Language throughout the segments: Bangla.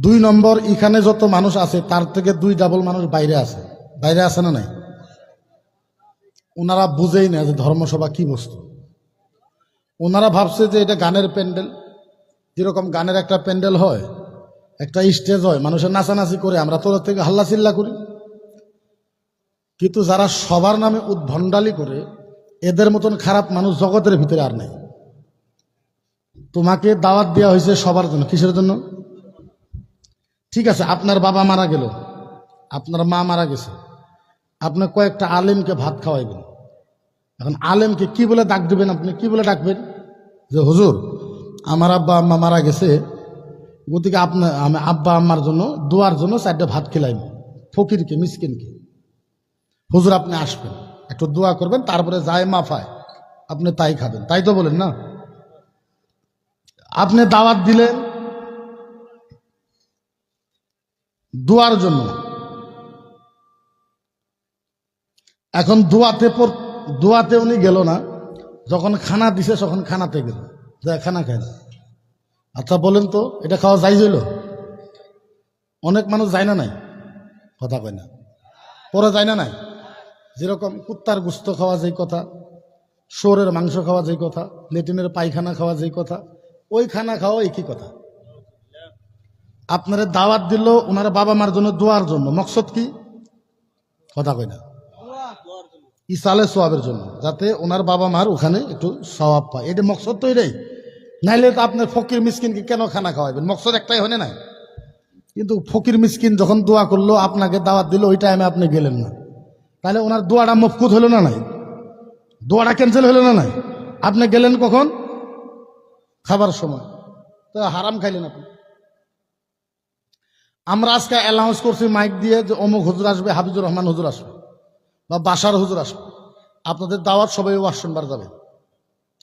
দুই নম্বর, এখানে যত মানুষ আছে, তার থেকে দুই ডাবল মানুষ বাইরে আছে। বাইরে আছে না নাই? ওনারা বুঝেই না যে ধর্মসভা কি বস্তু। ওনারা ভাবছে যে এটা গানের প্যান্ডেল। যেরকম গানের একটা প্যান্ডেল হয়, একটা স্টেজ হয়, মানুষের নাচানাচি করে, আমরা তোর থেকে হাল্লা চিল্লা করি। কিন্তু যারা সবার নামে উদ্ভণ্ডালি করে, এদের মতন খারাপ মানুষ জগতের ভিতরে আর নেই। তোমাকে দাওয়াত দেওয়া হয়েছে সবার জন্য। কিসের জন্য? ঠিক আছে, আপনার বাবা মারা গেল, আপনার মা মারা গেছে, আপনি কয়েকটা আলেমকে ভাত খাওয়াইবেন। এখন আলেমকে কি বলে ডাক দিবেন আপনি? কি বলে ডাকবেন? যে, হুজুর, আমার আব্বা আম্মা মারা গেছে, গতিকে আপনার আমি আব্বা আম্মার জন্য, দোয়ার জন্য চারটে ভাত খেলাইব ফকিরকে, মিসকিনকে। হুজুর, আপনি আসবেন, একটু দোয়া করবেন, তারপরে যায় মাফায়, আপনি তাই খাবেন। তাই তো বলেন না? আপনি দাওয়াত দিলেন দোয়ার জন্য। এখন দোয়াতে পর- দোয়াতে উনি গেল না, যখন খানা দিছে তখন খানাতে গেল খানা খায় না। আচ্ছা বলেন তো, এটা খাওয়া যাই হইল? অনেক মানুষ যায় না নাই? কথা কয় না। পরে যায় না নাই? যেরকম কুত্তার গুস্ত খাওয়া যেই কথা শোরের মাংস খাওয়া যেই কথা লেটিনের পায়খানা খাওয়া যেই কথা, ওই খানা খাওয়া একই কথা। আপনারা দাওয়াত দিল ওনার বাবা মার জন্য দোয়ার জন্য। মকসদ কি? কথা কয় না। ইসালে সোয়াবের জন্য, যাতে ওনার বাবা মার ওখানে একটু সওয়াব পায়। এটা মকসদ তো এটাই। নাইলে তো আপনার ফকির মিসকিনকে কেন খানা খাওয়াবেন মকসদ একটাই হনে না কিন্তু ফকির মিসকিন যখন দোয়া করল, আপনাকে দাওয়াত দিল, ওই টাইমে আপনি গেলেন না। তাহলে ওনার দোয়াটা মফকুত হলো না নাই? দোয়াটা ক্যান্সেল হলো না নাই? আপনি গেলেন কখন? খাবার সময়। তো হারাম খাইলেন আপনি। আমরা আজকে অ্যালাউন্স করছি মাইক দিয়ে যে অমুক হুজুর আসবে হাবিজুর রহমান হুজুর আসবে বা বাসার হুজুর আসবে। আপনাদের দাওয়াত সবাই ওয়াজ শুনবার যাবে।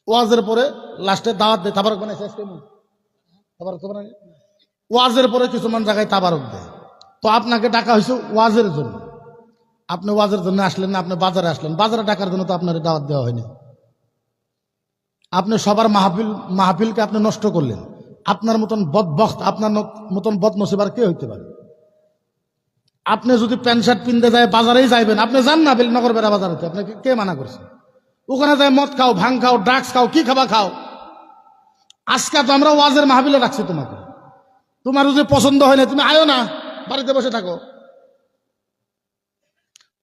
ওয়াজের পরে লাস্টে দাওয়াত দেয়, তাবারক বানাইছে এমন? তাবারক ওয়াজের পরে কিছুমান জায়গায় তাবারক দেয়। তো আপনাকে ডাকা হয়েছে ওয়াজের জন্য। আপনি ওয়াজের জন্য আসলেন না, আপনি বাজারে আসলেন। বাজারে ডাকার জন্য তো আপনার দাওয়াত দেওয়া হয়নি। আপনি সবার মাহফিল, মাহফিলকে আপনি নষ্ট করলেন। আপনার মতন বদবক্ত আপনার মতন বদনসিবার কে হইতে পারে? আপনি যদি প্যান্ট শার্ট পিনতে যায়, বাজারেই যাইবেন। আপনি যান না বেলনগর বেড়া বাজারেতে? আপনাকে কে মানা করছে? ওখানে যায় মদ খাও, ভাং খাও, ড্রাগস খাও, কি খাবা খাও? আজকে তো আমরা ওয়াজের মাহবিলে রাখছি তোমাকে। তোমার যদি পছন্দ হয় না, তুমি আয়ো না, বাড়িতে বসে থাকো।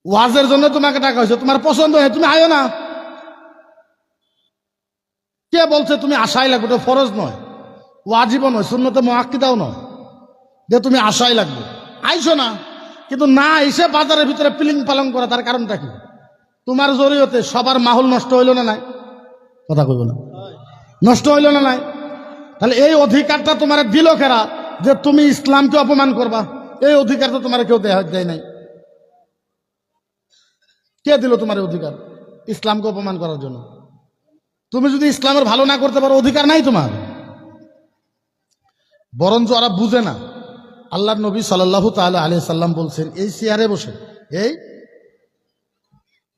ওয়াজের জন্য তোমাকে ডাকা হয়েছে। তোমার পছন্দ হয় তুমি আয়ো না। কে বলছে তুমি আশাই লাগবে ওটা ফরজ নয়। ওয়াজিবও নয় শূন্যতে মহাক্কিদাও নয়। যে তুমি আশাই লাগবে। আইসো না, কিন্তু না এসে বাজারের ভিতরে পিলিং পালন করা, তার কারণটা কি? তোমার জরিয়তে সবার মাহল নষ্ট হইল না নাই? কথা কইব না। নষ্ট হইল না নাই? তাহলে এই অধিকারটা তোমার দিল কেরা যে তুমি ইসলামকে অপমান করবা। এই অধিকার তো তোমার কেউ দেয় দেয় নাই। কে দিল তোমার অধিকার? ইসলামকে অপমান করার জন্য। তুমি যদি ইসলামের ভালো না করতে পারো, অধিকার নাই তোমার। বরঞ্চ ওরা বুঝে না। আল্লাহ নবী সাল্লাহু তাআলা আলি সাল্লাম বলছেন, এই চেয়ারে বসে, এই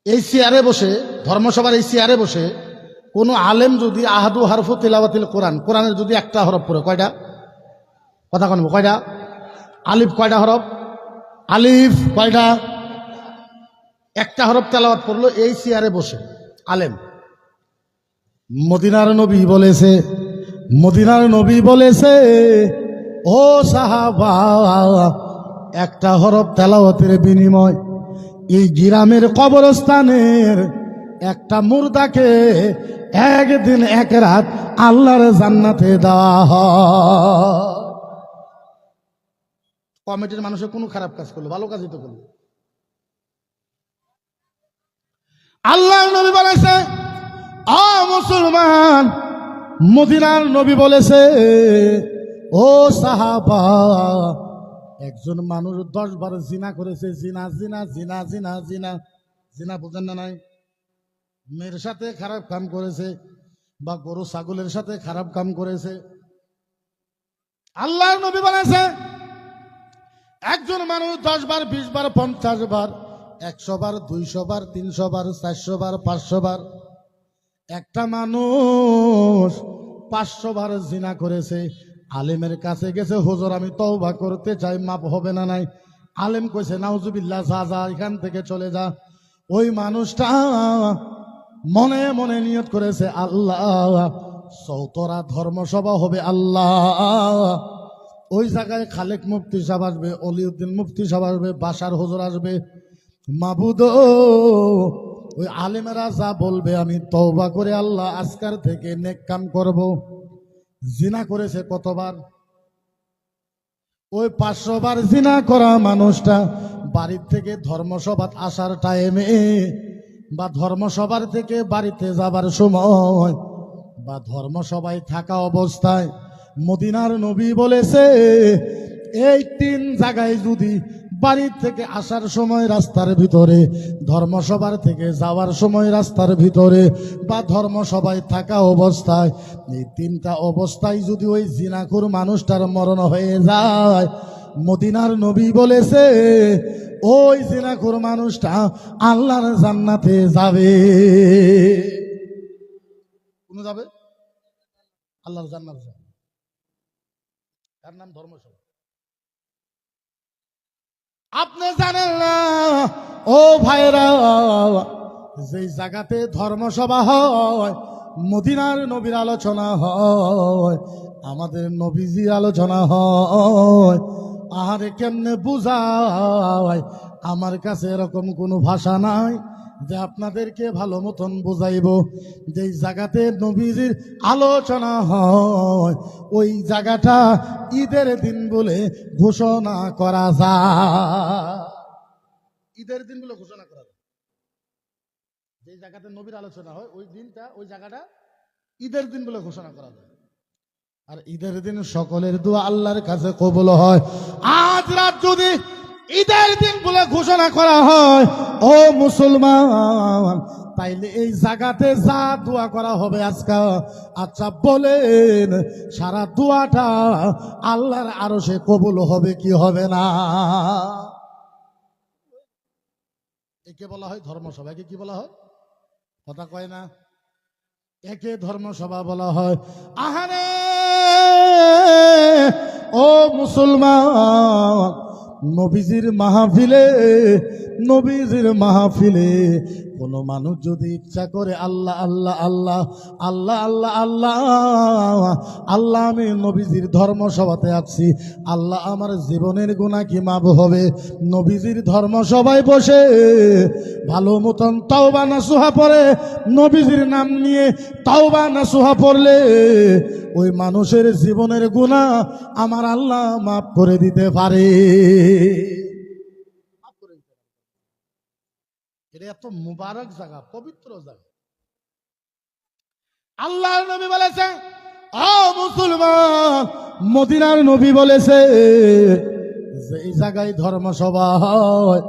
এই চেয়ারে বসে, ধর্মসভার এই চেয়ারে বসে কোনো আলেম যদি আহাদু হারফু তিলাবাতিল কোরআন, কোরআনের যদি একটা হরফ পড়ে, কয়টা? কথা কোন কয়টা? আলিফ কয়টা হরফ? আলিফ কয়টা? একটা হরফ তেলাওয়াত পড়ল এই চেয়ারে বসে, আলেম। মদিনার নবী বলেছে মদিনার নবী বলেছে, ও সাহাবা, একটা হরফ তেলাওয়াতের বিনিময়। এই গ্রামের কবরস্থানের একটা মুর্দাকে একদিন এক রাত আল্লাহর জান্নাতে দেওয়া কমিটির মানুষের কোনো খারাপ কাজ করল, ভালো কাজই তো করল। আল্লাহ নবী বলেছে আ মুসলমান মদিনার নবী বলেছে, ও সাহাবা, একজন মানুষ দশ বার জিনা করেছে, জিনা জিনা জিনা জিনা জিনা জিনা বোঝেন না নাই? মেয়ের সাথে খারাপ কাম করেছে বা গরু, ছাগলের সাথে খারাপ কাম করেছে। আল্লাহ নবী বলেছে, একজন মানুষ দশ বার, বিশ বার, পঞ্চাশ বার, একশো বার, দুইশো বার, তিনশো বার, চারশো বার, পাঁচশো বার একটা মানুষ পাঁচশো বার জিনা করেছে, আলেমের কাছে গেছে, হুজুর, আমি তওবা করতে চাই মাপ হবে না নাই? আলেম কইছে, নাউজুবিল্লাহ, যা যা, এখান থেকে চলে যা। ওই মানুষটা মনে মনে নিয়ত করেছে, আল্লাহ সৌতরা ধর্মসভা হবে, আল্লাহ। ওই জায়গায় খালেক মুফতি সাহেব আসবে, অলিউদ্দিন মুফতি সাহেব আসবে, বাসার হুজুর আসবে, মাবুদ ওই আলেমেরা যা বলবে, আমি তওবা করে আল্লাহ আজকার থেকে নেক কাম করব। জিনা করেছে কতবার? ওই পাঁচশো বার জিনা করা মানুষটা বাড়ির থেকে ধর্মসভাত আসার টাইমে বা ধর্মসভার থেকে বাড়িতে যাবার সময় বা ধর্মসভায় থাকা অবস্থায় মদিনার নবী বলেছে, এই তিন জায়গায় যদি বাড়ির থেকে আসার সময় রাস্তার ভিতরে, ধর্মসভার থেকে যাওয়ার সময় রাস্তার ভিতরে বা ধর্মসভায় থাকা অবস্থায়, এই তিনটা অবস্থায় যদি ওই জিনাকুর মানুষটার মরণ হয়ে যায়, মদিনার নবী বলেছে, ওই জিনাকুর মানুষটা আল্লাহর জান্নাতে যাবে। কোন যাবে? আল্লাহর জান্নাত যাবে। তার নাম? ধর্মসভা আপনি জানেন না? ও ভাইরা যে জায়গাতে ধর্মসভা হয়, মদিনার নবীর আলোচনা হয়, আমাদের নবীজির আলোচনা হয়, আহারে কেমনে হয় আমার কাছে এরকম কোনো ভাষা নাই। যে আপনাদেরকে ভালো মতন বুঝাইব যেই জায়গাতে নবীজির আলোচনা হয়, ওই জায়গাটা ঈদের দিন বলে ঘোষণা করা যায়। ঈদের দিন বলে ঘোষণা করা যায়। যে জায়গাতে নবীর আলোচনা হয়, ওই দিনটা, ওই জায়গাটা ঈদের দিন বলে ঘোষণা করা যায়। আর ঈদের দিন সকলের দোয়া আল্লাহর কাছে কবুল হয়। আজ রাত যদি ঈদের দিন বলে ঘোষণা করা হয়, ও মুসলমান, তাইলে এই জায়গাতে যা দোয়া করা হবে আজকে। আচ্ছা বলেন, সারা দোয়াটা আল্লাহর আরও সে কবুল হবে কি হবে না? একে বলা হয় ধর্মসভা, একে কি বলা হয়? কথা কয় না। একে ধর্মসভা বলা হয়। আহারে, ও মুসলমান নবীজির মাহফিলে নবীজির মাহফিলে কোন মানুষ যদি ইচ্ছা করে, আল্লাহ আল্লাহ আল্লাহ আল্লাহ আল্লাহ আল্লাহ আল্লাহ, আমি নবীজির ধর্ম সভাতে আছি, আল্লাহ, আমার জীবনের গুণা কি মাপ হবে? নবীজির ধর্ম সভায় বসে ভালো মতন তাওবা নাসুহা পড়ে, নবীজির নাম নিয়ে তাওবা নাসুহা পড়লে ওই মানুষের জীবনের গুণা আমার আল্লাহ মাফ করে দিতে পারে মাফ করে দিতে পারে। এটা এত মুবারক জায়গা, পবিত্র জায়গা। আল্লাহ নবী বলেছে মুসলমান, মদিনার নবী বলেছে, যেই জায়গায় ধর্মসভা হয়,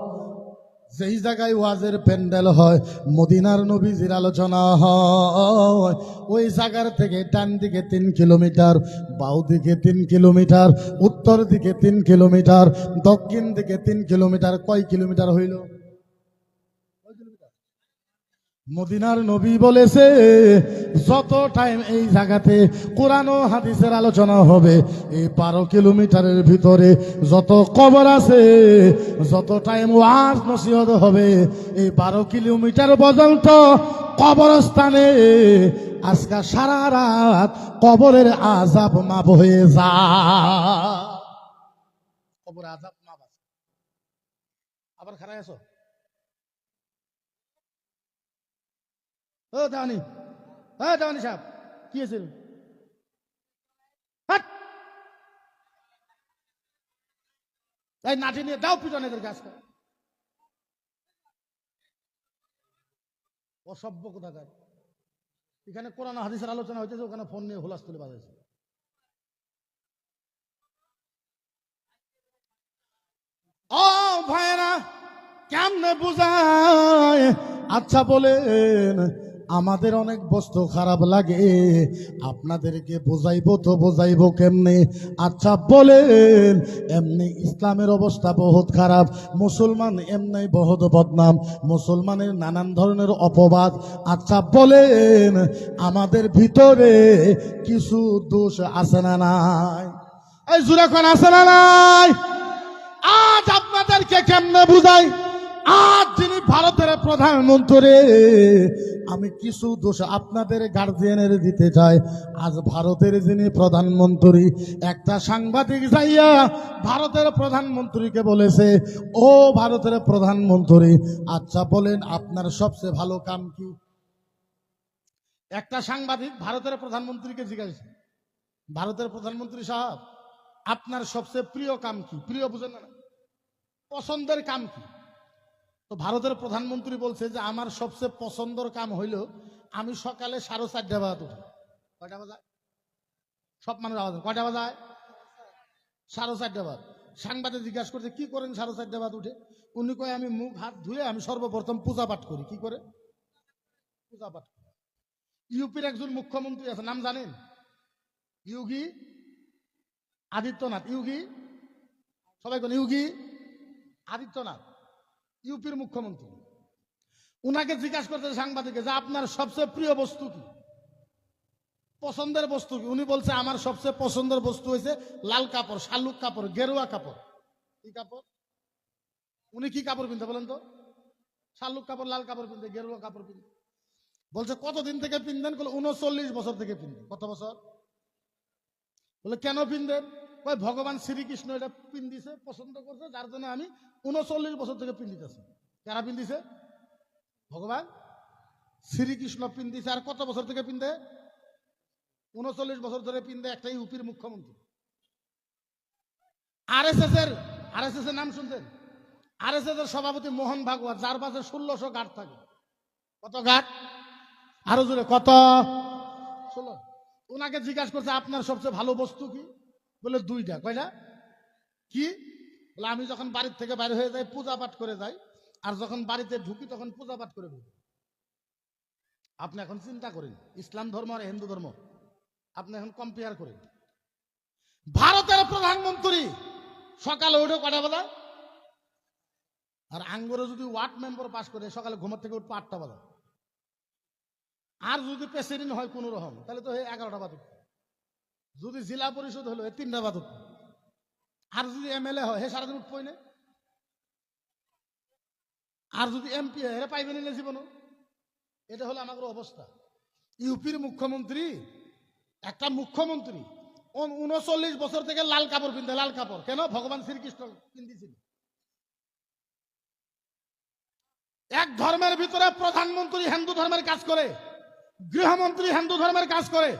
যেই জায়গায় ওয়াজের প্যান্ডেল হয়, মদিনার নবীজির আলোচনা হয়, ওই জায়গার থেকে ডান দিকে তিন কিলোমিটার বাউ দিকে তিন কিলোমিটার, উত্তর দিকে তিন কিলোমিটার, দক্ষিণ দিকে তিন কিলোমিটার, কয় কিলোমিটার হইল? মদিনার নবী বলেছে, যত টাইম এই জায়গাতে কোরআন হাদিসের আলোচনা হবে, এই বারো কিলোমিটারের ভিতরে যত কবর আছে, যত টাইম ওয়াজ নসিহত হবে, এই বারো কিলোমিটার পর্যন্ত কবরস্থানে আজকে সারা রাত কবরের আজাব মাপ হয়ে যা কবর আজাব মাপ আছে। আবার খারাপ আছো? ও দানি ও দানি সাহেব, কি হাট! এই নাটি নিয়ে দাও পিছনে এদের গাছটা অসভ্য কোথাকার। এখানে কোরআন হাদিসের আলোচনা হইতেছে, ওখানে ফোন নিয়ে হুলাস তুলে বাজাইছে। ও ভাইরা কেমনে বুঝায়? আচ্ছা বলেন আমাদের অনেক বস্তু খারাপ লাগে। আপনাদেরকে বোঝাইবো তো বোঝাইবো কেমনে? আচ্ছা বলেন, এমনি ইসলামের অবস্থা বহুত খারাপ, মুসলমান এমনি বহুত বদনাম, মুসলমানের নানান ধরনের অপবাদ। আচ্ছা বলেন, আমাদের ভিতরে কিছু দোষ আছে না নাই? এই জুরাখন আছে না নাই? আজ আপনাদেরকে কেমনে বুঝাই? আজ যিনি ভারতের প্রধানমন্ত্রী আমি কিছু দোষ আপনাদের গার্জিয়ানের দিতে চাই। আজ ভারতের যিনি প্রধানমন্ত্রী, একটা সাংবাদিক যাইয়া ভারতের প্রধানমন্ত্রীকে বলেছে, ও ভারতের প্রধানমন্ত্রী আচ্ছা বলেন আপনার সবচেয়ে ভালো কাম কি? একটা সাংবাদিক ভারতের প্রধানমন্ত্রীকে জিজ্ঞাসা ভারতের প্রধানমন্ত্রী সাহেব, আপনার সবচেয়ে প্রিয় কাম কি? প্রিয় বুঝেন না, পছন্দের কাম কি? তো ভারতের প্রধানমন্ত্রী বলছে যে, আমার সবচেয়ে পছন্দের কাম হইল আমি সকালে সাড়ে চারটা বাজাত উঠি। কয়টা বাজায় সব মানুষ আওয়াজ। কয়টা বাজায় সাড়ে চারটা বাজ। সাংবাদিক জিজ্ঞাসা করছে, কি করেন সাড়ে চারটা বাজ উঠে? উনি কয়, আমি মুখ হাত ধুয়ে আমি সর্বপ্রথম পূজা পাঠ করি। কি করে? পূজা পাঠ করি। ইউপির একজন মুখ্যমন্ত্রী আছে, নাম জানেন? ইউগি আদিত্যনাথ। ইউগি? সবাই কোন? ইউগি আদিত্যনাথ। ইউপির মুখ্যমন্ত্রী। উনাকে জিজ্ঞাসা করতে সাংবাদিকে, যে আপনার সবচেয়ে প্রিয় বস্তু কি? পছন্দের বস্তু কি? উনি বলছে, আমার সবচেয়ে পছন্দের বস্তু হয়েছে লাল কাপড়, শালুক কাপড়, গেরুয়া কাপড়। কি কাপড়? উনি কি কাপড় পিনতে বলেন তো? শালুক কাপড়, লাল কাপড় পিনতে, গেরুয়া কাপড় পিনতে। বলছে, কতদিন থেকে পিনতেন উনচল্লিশ বছর থেকে পিনতেন কত বছর? বলে, কেন পিনতেন কই ভগবান শ্রীকৃষ্ণ এটা পিন দিছে, পছন্দ করছে, যার জন্য আমি উনচল্লিশ বছর থেকে পিন দিতেছি। কারা পিন দিছে? ভগবান শ্রীকৃষ্ণ পিন দিছে। আর কত বছর থেকে পিন দেয়? উনচল্লিশ বছর ধরে পিন দেয় একটা ইউপির মুখ্যমন্ত্রী। আর এস এস এর আর এস এস এর নাম শুনছেন? আর এস এস এর সভাপতি মোহন ভাগবত, যার পাশে ষোলোশো গার্ড থাকে। কত গার্ড আরও জোরে, কত? ষোলো। ওনাকে জিজ্ঞাসা করছে, আপনার সবচেয়ে ভালো বস্তু কি? বলে দুইটা কয়টা কি? বলে আমি যখন বাড়ির থেকে বাইরে হয়ে যাই পূজা পাঠ করে যাই, আর যখন বাড়িতে ঢুকি তখন পূজা পাঠ করে ঢুকি আপনি এখন চিন্তা করেন, ইসলাম ধর্ম আর হিন্দু ধর্ম, আপনি এখন কম্পেয়ার করেন। ভারতের প্রধানমন্ত্রী, সকালে উঠে কটা বাজা? আর আঙ্গুরে যদি ওয়ার্ড মেম্বার পাস করে, সকালে ঘুমার থেকে উঠবো আটটা বাজা। আর যদি প্রেসিডেন্ট হয় কোনো রকম, তাহলে তো এগারোটা বাজে। যদি জেলা পরিষদ হলো তিনটা বাজে আর যদি এমএলএ হয়, হে সারাদিন উঠবই না। আর যদি এমপি হয়, এরা পাইবেন না জীবন এটা হলো আমাদের অবস্থা। ইউপির মুখ্যমন্ত্রী, একটা মুখ্যমন্ত্রী উনচল্লিশ বছর থেকে লাল কাপড় পিনতে লাল কাপড়। কেন? ভগবান শ্রীকৃষ্ণ পিন্দিছিল এক ধর্মের ভিতরে প্রধানমন্ত্রী হিন্দু ধর্মের কাজ করে, গৃহমন্ত্রী হিন্দু ধর্মের কাজ করে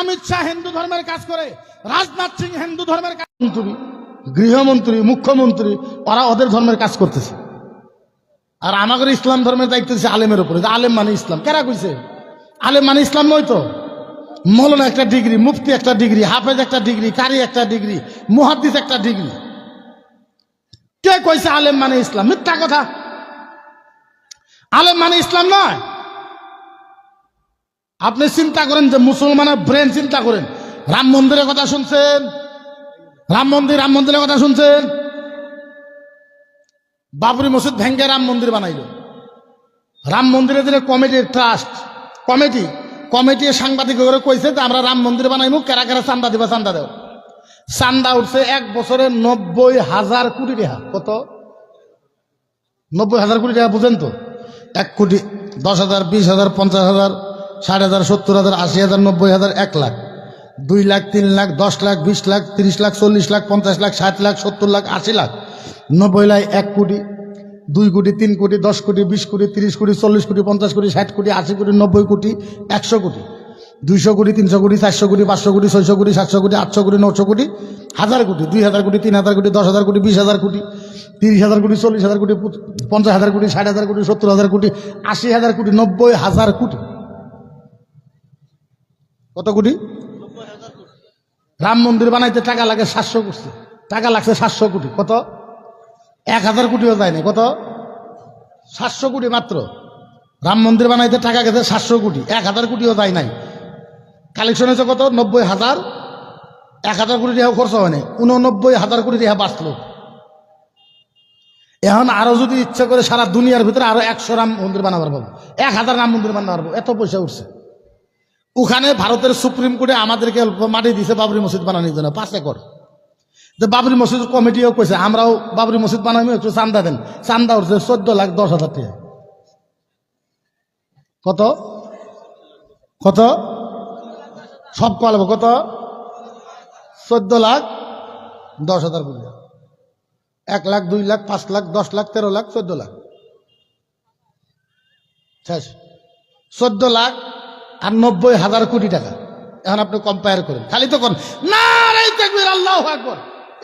অমিত শাহ হিন্দু ধর্মের কাজ করে, রাজনাথ সিং হিন্দু ধর্মের কাজ মন্ত্রী, গৃহমন্ত্রী, মুখ্যমন্ত্রী, ওরা ওদের ধর্মের কাজ করতেছে। আর আমাদের ইসলাম ধর্মের দায়িত্ব দিচ্ছে আলেমের উপরে। আলেম মানে ইসলাম। কেরা কইছে? আলেম মানে ইসলাম নয় তো? মৌলানা একটা ডিগ্রি, মুফতি একটা ডিগ্রি, হাফেজ একটা ডিগ্রি, কারি একটা ডিগ্রি, মুহাদ্দিস একটা ডিগ্রি। কে কইছে আলেম মানে ইসলাম? মিথ্যা কথা। আলেম মানে ইসলাম নয়। আপনি চিন্তা করেন যে মুসলমানের ব্রেন চিন্তা করেন। রাম মন্দিরের কথা শুনছেন? রাম মন্দির, রাম মন্দিরের কথা শুনছেন? বাবরি মসজিদ ভেঙ্গে রাম মন্দির বানাইল। রাম মন্দিরে দিনে কমিটির ট্রাস্ট কমিটি কমিটি সাংবাদিক করে কইছে যে আমরা রাম মন্দির বানাইমু, কেরা কেরা চান্দা দিবা, চান্দা দেও। চান্দা উঠছে এক বছরে নব্বই হাজার কোটি টাকা। কত? নব্বই হাজার কোটি টাকা, বুঝেন তো? এক কোটি দশ হাজার, বিশ হাজার, পঞ্চাশ হাজার। ষাট হাজার সত্তর হাজার আশি হাজার নব্বই হাজার এক লাখ দুই লাখ তিন লাখ দশ লাখ বিশ লাখ তিরিশ লাখ চল্লিশ লাখ পঞ্চাশ লাখ ষাট লাখ সত্তর লাখ আশি লাখ নব্বই লাখ এক কোটি দুই কোটি তিন কোটি দশ কোটি বিশ কোটি তিরিশ কোটি চল্লিশ কোটি পঞ্চাশ কোটি ষাট কোটি আশি কোটি নব্বই কোটি একশো কোটি দুইশো কোটি তিনশো কোটি চারশো কোটি পাঁচশো কোটি ছয়শো কোটি সাতশো কোটি আটশো কোটি নশো কোটি হাজার কোটি দুই হাজার কোটি তিন হাজার কোটি দশ হাজার কোটি বিশ হাজার কোটি তিরিশ হাজার কোটি চল্লিশ হাজার কোটি পঞ্চাশ হাজার কোটি ষাট হাজার কোটি সত্তর হাজার কোটি আশি হাজার কোটি নব্বই হাজার কোটি কত কোটি? রাম মন্দির বানাইতে টাকা লাগে সাতশো কোটি টাকা লাগছে সাতশো কোটি। কত? এক হাজার কোটিও যায়নি কত? সাতশো কোটি মাত্র। রাম মন্দির বানাইতে টাকা গেছে সাতশো কোটি। এক হাজার কোটিও যায় নাই। কালেকশন হয়েছে কত? নব্বই হাজার। এক হাজার কোটি টাকা খরচ হয় নাই। উননব্বই হাজার কোটি টাকা বাঁচলো। এখন আরও যদি ইচ্ছা করে সারা দুনিয়ার ভিতরে আরও একশো রাম মন্দির বানাবার পাবো এক হাজার রাম মন্দির বানাবার পাবো এত পয়সা উঠছে। ওখানে ভারতের সুপ্রিম কোর্টে আমাদেরকে মাটি দিছে বাবরি মসজিদ বানানোর জন্য, পাঁচ একর। তো বাবরি মসজিদ কমিটিও কইছে, আমরাও বাবরি মসজিদ বানাবো একটু চান্দা দেন। চান্দা উঠছে চোদ্দ লাখ দশ হাজার টাকা। কত? কত? সব কল কত? চোদ্দ লাখ দশ হাজার কোটি এক লাখ, দুই লাখ, পাঁচ লাখ, দশ লাখ, তেরো লাখ, চোদ্দ লাখ। শেষ। চোদ্দ লাখ আর নব্বই হাজার কোটি টাকা। এখন আপনি কম্পেয়ার করেন। খালি তো করেন না রে দেখবেন আল্লাহ আকবর।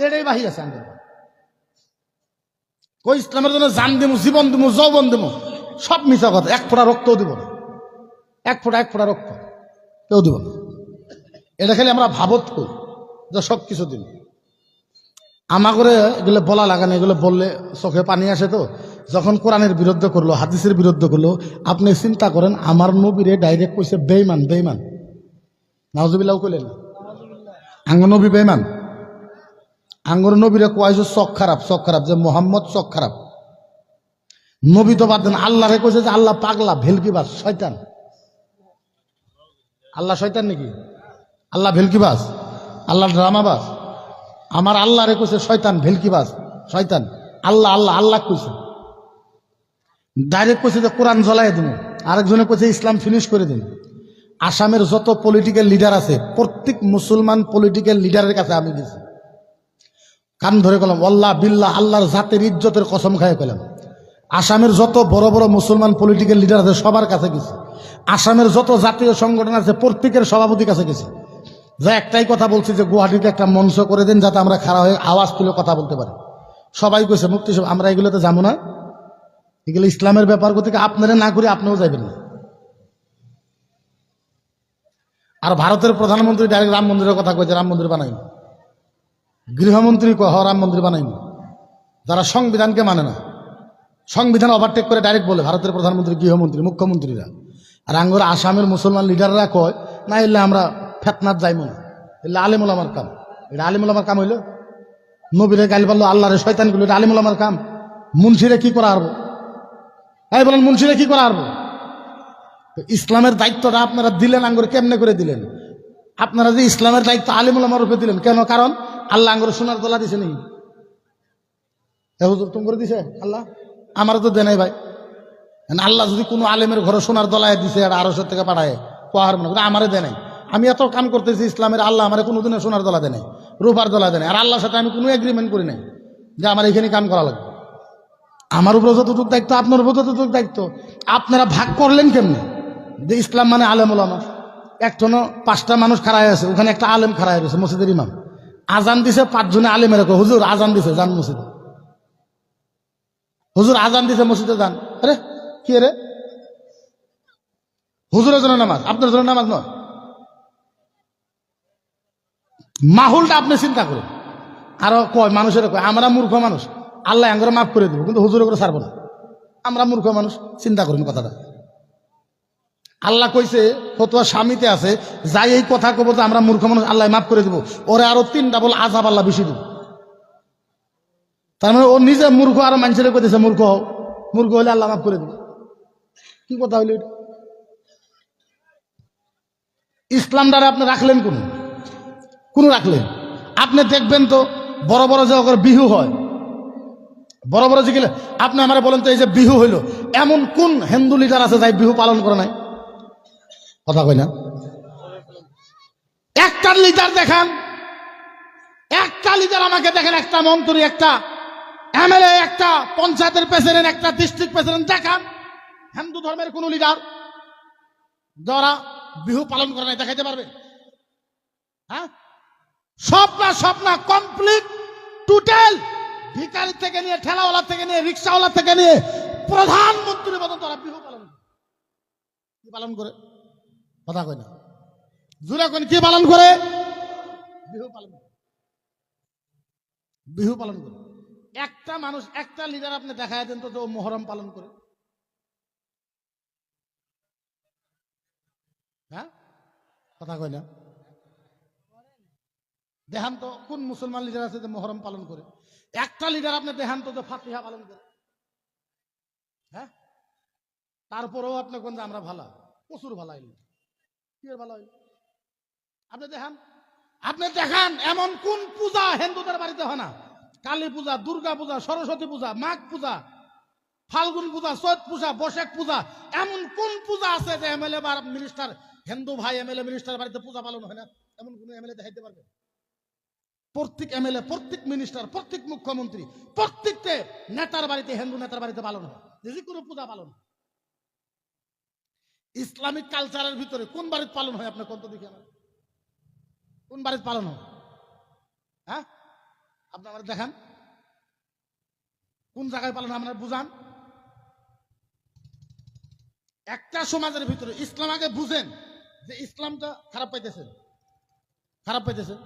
এটাই বাহির আছে আমাদের কই ইসলামের জন্য জান দিমু, জীবন দিমু, যৌবন দিমু, সব মিশা কথা। এক ফোঁটা রক্তও দিব না। এক ফোঁটা এক ফোঁটা রক্ত। কেউ দিব না। এটা খালি আমরা ভাবত করি যে সব কিছু দিন আমা করে এগুলো বলা লাগানো এগুলো বললে চোখে পানি আসে তো। যখন কোরআনের বিরুদ্ধে করল, হাদিসের বিরুদ্ধে করল, আপনি চিন্তা করেন, আমার নবীরে ডাইরেক্ট কইছে বেইমান বেইমান নাওজুবিল্লাহ কইলেন আঙ্গ নবী বেইমান আঙ্গর নবীরে কয়েছে চোখ খারাপ চোখ খারাপ, যে মোহাম্মদ চোখ খারাপ। নবী তো বাদ দেন, আল্লাহরে কইছে যে আল্লাহ পাগলা, ভেলকিবাজ, শয়তান। আল্লাহ শয়তান নাকি? আল্লাহ ভেলকিবাজ, আল্লাহ ড্রামাবাজ। আমার আল্লাহ রে কইছে, শয়তান, ভেলকিবাজ, শয়তান। আল্লাহ আল্লাহ আল্লাহ কইছে। ডাইরেক্ট কইছে যে কোরআন জ্বলাই দিন আরেকজনে কইছে ইসলাম ফিনিশ করে দিন। আসামের যত পলিটিক্যাল লিডার আছে, প্রত্যেক মুসলমান পলিটিক্যাল লিডারের কাছে আমি গেছি। কান ধরে গেলাম আল্লাহ বিল্লাহ, আল্লাহর জাতের ইজ্জতের কসম খায় পেলাম আসামের যত বড় বড় মুসলমান পলিটিক্যাল লিডার আছে, সবার কাছে গেছে। আসামের যত জাতীয় সংগঠন আছে, প্রত্যেকের সভাপতির কাছে গেছে। যা একটাই কথা বলছি যে গুয়াহাটিতে একটা মঞ্চ করে দিন, যাতে আমরা খারাপ হয়ে আওয়াজ তুলে কথা বলতে পারি। সবাই কইছে মুক্তি আমরা এগুলোতে যাব না। এগুলো ইসলামের ব্যাপার থেকে আপনারা না করে আপনিও যাবেন না। আর ভারতের প্রধানমন্ত্রী ডাইরেক্ট রাম মন্দিরের কথা কয়েছে রাম মন্দির বানাইনি গৃহমন্ত্রী কহ, রাম মন্দির বানাইনি যারা সংবিধানকে মানে না, সংবিধান ওভারটেক করে ডাইরেক্ট বলে, ভারতের প্রধানমন্ত্রী, গৃহমন্ত্রী, মুখ্যমন্ত্রীরা। আর আঙ্গুর আসামের মুসলমান লিডাররা কয়, না, এলে আমরা ফেতনাথ যাইব না। এলে আলিমুল আমার কাম। এটা আলিমুল আমার কাম হইল। নবীরে গালি পারল, আল্লাহরে শয়তানগুলো এটা আলিমুল আমার কাম। মুন্সিরে কি করা আরবো এই বলেন, মুন্সিরে কি করা আরবো তো ইসলামের দায়িত্বটা আপনারা দিলেন, আঙ্গুর কেমনে করে দিলেন? আপনারা যে ইসলামের দায়িত্ব আলিমুল আমার রূপে দিলেন, কেন? কারণ আল্লাহ আঙ্গুর সোনার দোলা দিছে নাকি? তুমি করে দিছে? আল্লাহ? আমার তো দেনাই ভাই। আল্লাহ যদি কোনো আলেমের ঘরে সোনার দলায় দিছে, আর আরও থেকে পাঠায় কোয়ার মনে করে আমারে দেয় নাই। আমি এত কাম করতেছি ইসলামের, আল্লাহ আমার কোনো দিনে সোনার দলা দেয় নাই, রূপার দলা দেয় আর আল্লাহর সাথে আমি কোনো এগ্রিমেন্ট করি নাই যে আমার এখানে কাম করা লাগবে। আমার উপরে যতটুক দায়িত্ব আপনার উপর যতটুক দায়িত্ব আপনারা ভাগ করলেন কেমনে? যে ইসলাম মানে আলেম ওলামা। একজনও পাঁচটা মানুষ খাড়ায় আছে ওখানে একটা আলেম খাড়ায় রয়েছে মসজিদের ইমাম। আজান দিছে পাঁচজনে আলেমের কয়, হুজুর আজান দিছে যান মসজিদে। হুজুর আজান দিছে মসজিদে যান। আরে কি রে? হুজুরের জন্য নামাজ আপনার জন্য নামাজ নয়। মাহুলটা আপনি চিন্তা করুন। আরও কয় মানুষের কয় আমরা মূর্খ মানুষ। আল্লাহ আঙ্গুরে মাফ করে দেবো, কিন্তু হুজুরে করে ছাড়বো না। আমরা মূর্খ মানুষ, চিন্তা করুন কথাটা। আল্লাহ কইছে, ফতোয়া স্বামীতে আছে, যাই এই কথা কব যে আমরা মূর্খ মানুষ, আল্লাহ মাফ করে দিব। ওরে আরও তিন ডাবল আজাব আল্লাহ বেশি দিব। তার মানে ও নিজে মূর্খ আর মানুষের কইতেছে মূর্খ। হও মূর্খ হলে আল্লাহ মাফ করে দিব। কি কথা হইল ইসলাম দ্বারা আপনি রাখলেন কোন? কোন রাখলেন? আপনি দেখবেন তো বড় বড় যে বিহু হয় বড় বড় যে আপনি আমার বলেন তো এই যে বিহু হইল, এমন কোন হিন্দু লিডার আছে যাই বিহু পালন করে নাই? কথা কই না? একটা লিডার দেখান, একটা লিডার আমাকে দেখেন, একটা মন্ত্রী, একটা এমএলএ, একটা পঞ্চায়েতের প্রেসিডেন্ট, একটা ডিস্ট্রিক্ট প্রেসিডেন্ট, দেখান, হিন্দু ধর্মের কোন লিডার যারা বিহু পালন করে নাই দেখাইতে পারবে? হ্যাঁ? সব না সব না কমপ্লিট টোটাল ভিকারি থেকে নিয়ে, ঠেলাওয়ালা থেকে নিয়ে, রিক্সাওয়ালা থেকে নিয়ে প্রধানমন্ত্রীর মতন তারা বিহু পালন কি পালন করে? কথা কয় না। জুড়ে কোন কি পালন করে? বিহু পালন করে। বিহু পালন করে। একটা মানুষ, একটা লিডার আপনি দেখায় দেন তো, যে মহরম পালন করে। হ্যাঁ? কথা কয় না। দেহান তো, কোন মুসলমান লিডার আছে যে মহরম পালন করে? একটা লিডার আপনি দেহান তো ফাতিহা পালন করে হ্যাঁ? তারপরেও আপনি কোন যে আমরা ভালা। প্রচুর ভালো হইল। কি ভালো হইল? আপনি দেখান। আপনি দেখান, এমন কোন পূজা হিন্দুদের বাড়িতে হয় না। কালী পূজা, দুর্গা পূজা, সরস্বতী পূজা, মাঘ পূজা, ফাল্গুন পূজা, চৈত পূজা, বৈশাখ পূজা, এমন কোন পূজা আছে যে এমএলএ বা মিনিস্টার, হিন্দু ভাই এমএলএ মিনিস্টার বাড়িতে পূজা পালন হয় না? এমন কোন এমএলএ দেখাইতে পারবে? প্রত্যেক এমএলএ প্রত্যেক মিনিস্টার প্রত্যেক মুখ্যমন্ত্রী, প্রত্যেকটা নেতার বাড়িতে, হিন্দু নেতার বাড়িতে পালন হয়। যে কোনো পূজা পালন। ইসলামিক কালচারের ভিতরে কোন বাড়িতে পালন হয় আপনার কোন তো দেখি আমার কোন বাড়িতে পালন হয়? হ্যাঁ? আপনি আমার দেখান। কোন জায়গায় পালন হয়, আপনার বুঝান। একটা সমাজের ভিতরে ইসলাম আগে বুঝেন যে ইসলামটা খারাপ পাইতেছেন খারাপ পাইতেছেন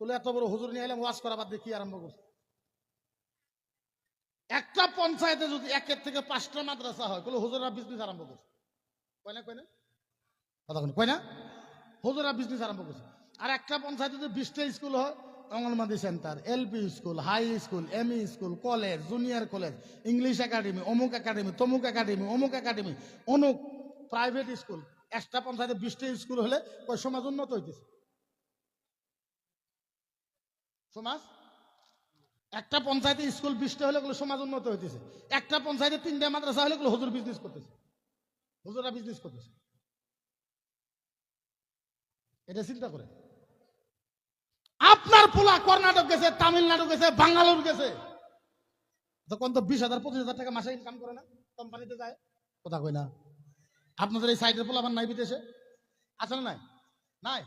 বলে এত বড় হুজুর নিয়ে এলাম, ওয়াজ করা বাদ দিয়ে কি আরম্ভ করছে? একটা পঞ্চায়েতে যদি একের থেকে পাঁচটা মাদ্রাসা হয় তাহলে হুজুরা বিজনেস আরম্ভ করছে। কয় না কয় না? কথা কয় না? কয় না? হুজুরা বিজনেস আরম্ভ করছে। আর একটা পঞ্চায়েতে যদি বিশটা স্কুল হয় anganwadi centre LP school high school ME school college junior college English academy অমুক একাডেমি তমুক একাডেমি অমুক একাডেমি অনুক প্রাইভেট স্কুল একটা পঞ্চায়েতে বিশটা স্কুল হলে সমাজ উন্নত হইতেছে? সমাজ? একটা পঞ্চায়েতে স্কুল বিশটা হলে ওগুলো সমাজ উন্নত হইতেছে। একটা পঞ্চায়েতে তিনটা মাদ্রাসা হলে ওগুলো হুজুর বিজনেস করতেছে। হুজুরা বিজনেস করতেছে। এটা চিন্তা করে আপনার পোলা কর্ণাটক গেছে, তামিলনাড়ু গেছে, বাঙ্গালোর গেছে। তখন তো বিশ হাজার, পঁচিশ হাজার টাকা মাসে ইনকাম করে না কোম্পানিতে যায়, কথা কই না। আপনাদের এই সাইডের পোলা আমার নাই বিদেশে? আছে না নাই? নাই।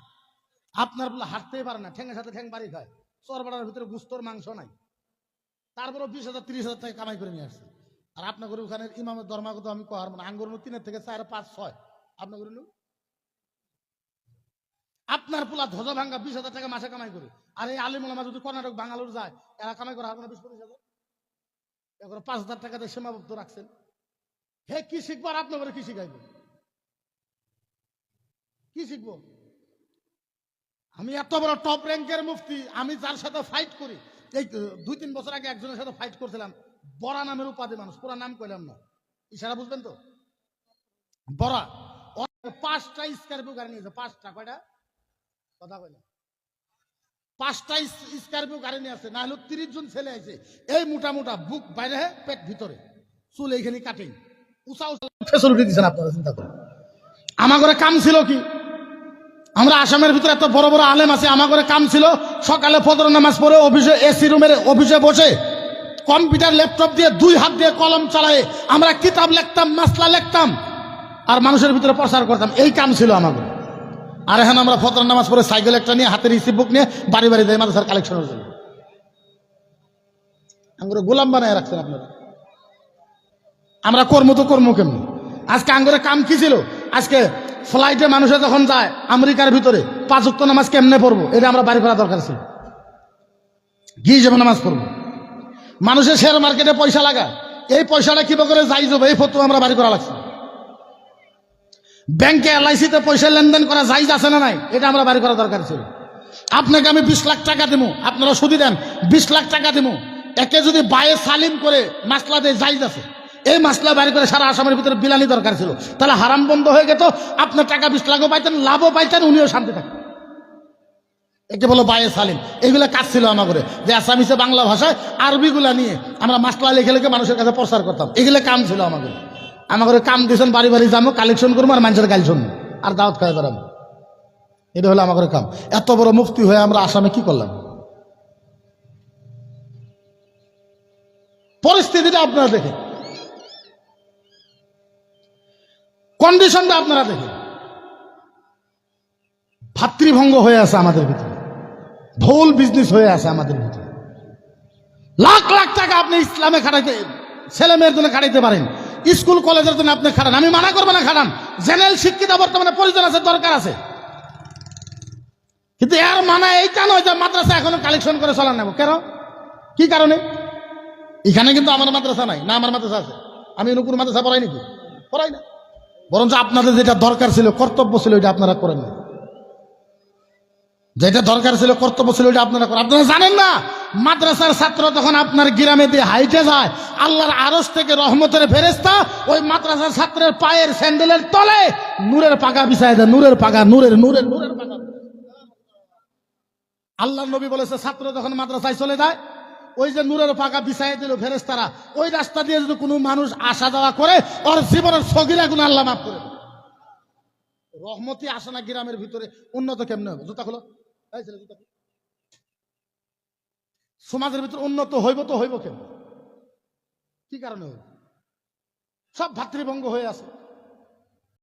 আপনার পোলা হাঁটতেই পারে না, ঠ্যাঙের সাথে ঠ্যাং বাড়ি খায়। চরবাড়ার ভিতরে গুস্তর মাংস নাই। তারপরে বিশ হাজার, তিরিশ হাজার টাকা কামাই করে নিয়ে আসছে। আর আপনার ওখানে ইমামের ধর্মাগত আমি কহার মানে আঙ্গুর তিনের থেকে চার, পাঁচ, ছয়। আপনার করে? আপনার পোলা ধ্বজা ভাঙ্গা বিশ হাজার টাকা মাসে কামাই করে। আর এই আলিমুলামা যদি কর্ণাটক, বাঙ্গালোর যায়, এরা কামাই করে হারবে না বিশ, পঁচিশ হাজার। পাঁচ হাজার টাকাতে সীমাবদ্ধ রাখছেন। হে, কি শিখব আর আপনার কি শিখাইব? কি শিখব? আমি এত বড় টপ র্যাঙ্কের মুফতি, আমি যার সাথে ফাইট করি। এই দুই, তিন বছর আগে একজনের সাথে ফাইট করছিলাম। বড়া নামের উপাধি মানুষ, পুরা নাম কইলাম না। ইশারা বুঝবেন তো? বড়া। পাঁচটা স্করপিও গাড়ি নিয়েছে, পাঁচটা, কয়টা? কথা কইলাম পাঁচটা স্করপিও গাড়ি নিয়ে আসছে না হলে তিরিশ জন ছেলে আছে। এই মোটা মোটা বুক বাইরে পেট ভিতরে। চুল এইখানে কাটেই উঁচা উঁচা ফেসিলিটি দিচ্ছেন আপনারা, চিন্তা করেন। আমার ঘরে কাম ছিল কি? আমরা আসামের ভিতরে এত বড় বড় আলেম আছে, আমার ঘরে কাম ছিল। সকালে ফজর নামাজ পড়ে অফিসে এসি রুমের অফিসে বসে কম্পিউটার, ল্যাপটপ দিয়ে দুই হাত দিয়ে কলম চালায়ে আমরা কিতাব লিখতাম, মাসলা লিখতাম আর মানুষের ভিতরে প্রচার করতাম। এই কাম ছিল আমাদের আর এখন আমরা ফজর নামাজ পড়ে সাইকেল একটা নিয়ে হাতে রিসিভ বুক নিয়ে বাড়ি বাড়ি যাই মাদ্রাসার কালেকশনের জন্য। আমরা গোলাম বানায় রাখছেন আপনারা। আমরা কর্ম তো কর্ম কেমনি? আজকে আঙ্গুরে কাম কি ছিল? আজকে ফ্লাইটে মানুষে যখন যায়, আমেরিকার ভিতরে পাঁচ উক্ত নামাজ কেমনে পড়ব? এটা আমরা বাড়ি করা দরকার ছিল গিয়ে যাব নামাজ পড়ব। মানুষের শেয়ার মার্কেটে পয়সা লাগা। এই পয়সাটা কি করে যাই যাব? এই ফটো আমরা বাড়ি করা লাগছে। ব্যাংকে এলআইসিতে পয়সা লেনদেন করা যাইজ আছে না নাই, এটা আমরা বাড়ি করা দরকার ছিল আপনাকে আমি বিশ লাখ টাকা দিব আপনারা সুদি দেন, বিশ লাখ টাকা দিব একে যদি বায়ে সালিম করে, মাসলা দিয়ে যাইজ আছে এই মাসলা বাড়ি করে সারা আসামের ভিতরে বিলানি দরকার ছিল। তাহলে হারাম বন্ধ হয়ে গেত, আপনার টাকা বিশ লাখও পাইতেন, লাভও পাইতেন, উনিও শান্তি থাকতেন। একে বলো বায়ে সালিম। এগুলো কাজ ছিল আমার করে যে আসামিসে বাংলা ভাষায় আরবিগুলা নিয়ে আমরা মাসলা লিখে লিখে মানুষের কাছে প্রচার করতাম। এগুলো কাম ছিল আমাদের আমাদের কাম দিয়েছেন বাড়ি বাড়ি যাব কালেকশন করব আর মানুষের গাল শুনব। আর দাওয়াত খাওয়া বেড়াবো এটা হলো আমাদের কাম। এত বড় মুক্তি হয়ে আমরা আসামে কি করলাম? পরিস্থিতিটা আপনারা দেখেন। কন্ডিশনটা আপনারা দেখেন। ভাতৃভঙ্গ হয়ে আছে আমাদের ভিতরে। ভুল বিজনেস হয়ে আছে আমাদের ভিতরে। লাখ লাখ টাকা আপনি ইসলামে খাটাইতে, ছেলে মেয়ের জন্য খাটাইতে পারেন। স্কুল, কলেজের জন্য আপনি খাটান। আমি মানা করব না খাটান। জেনারেল শিক্ষিত বর্তমানে প্রয়োজন আছে, দরকার আছে। কিন্তু এর মানা এইটা নয় যে মাদ্রাসা এখনও কালেকশন করে চলা নেব কেন? কি কারণে? এখানে কিন্তু আমার মাদ্রাসা নাই। না, আমার মাদ্রাসা আছে। আমি নকুর মাদ্রাসা পড়াই নাকি? পড়াই না। বরঞ্চ আপনাদের যেটা দরকার ছিল, কর্তব্য ছিল ওইটা আপনারা করেন না যেটা দরকার ছিল, কর্তব্য ছিল ওইটা আপনারা করেন। আপনারা জানেন না, মাদ্রাসার ছাত্র তখন আপনার গ্রামে দিয়ে হাইটে যায়, আল্লাহর আরস থেকে রহমতের ফেরেস্তা ওই মাদ্রাসার ছাত্রের পায়ের স্যান্ডেলের তলে নূরের পাকা বিছায় দেয়, নূরের পাকা নূরের নূরের নূরের পাকা আল্লাহ নবী বলেছে, ছাত্র যখন মাদ্রাসায় চলে যায় ওই যে নূরের পাকা বিছাই দিল ফেরেস্তারা ওই রাস্তা দিয়ে যদি কোনো মানুষ আসা যাওয়া করে, ওর জীবনের সগিরা গুণ আল্লাহ মাফ করে রহমতি আসে না গ্রামের ভিতরে, উন্নত কেমনে হবে? জুতা খোলো। সমাজের ভিতরে উন্নত হইব তো হইব কেন কি কারণে হইব? সব ভাতৃভঙ্গ হয়ে আছে।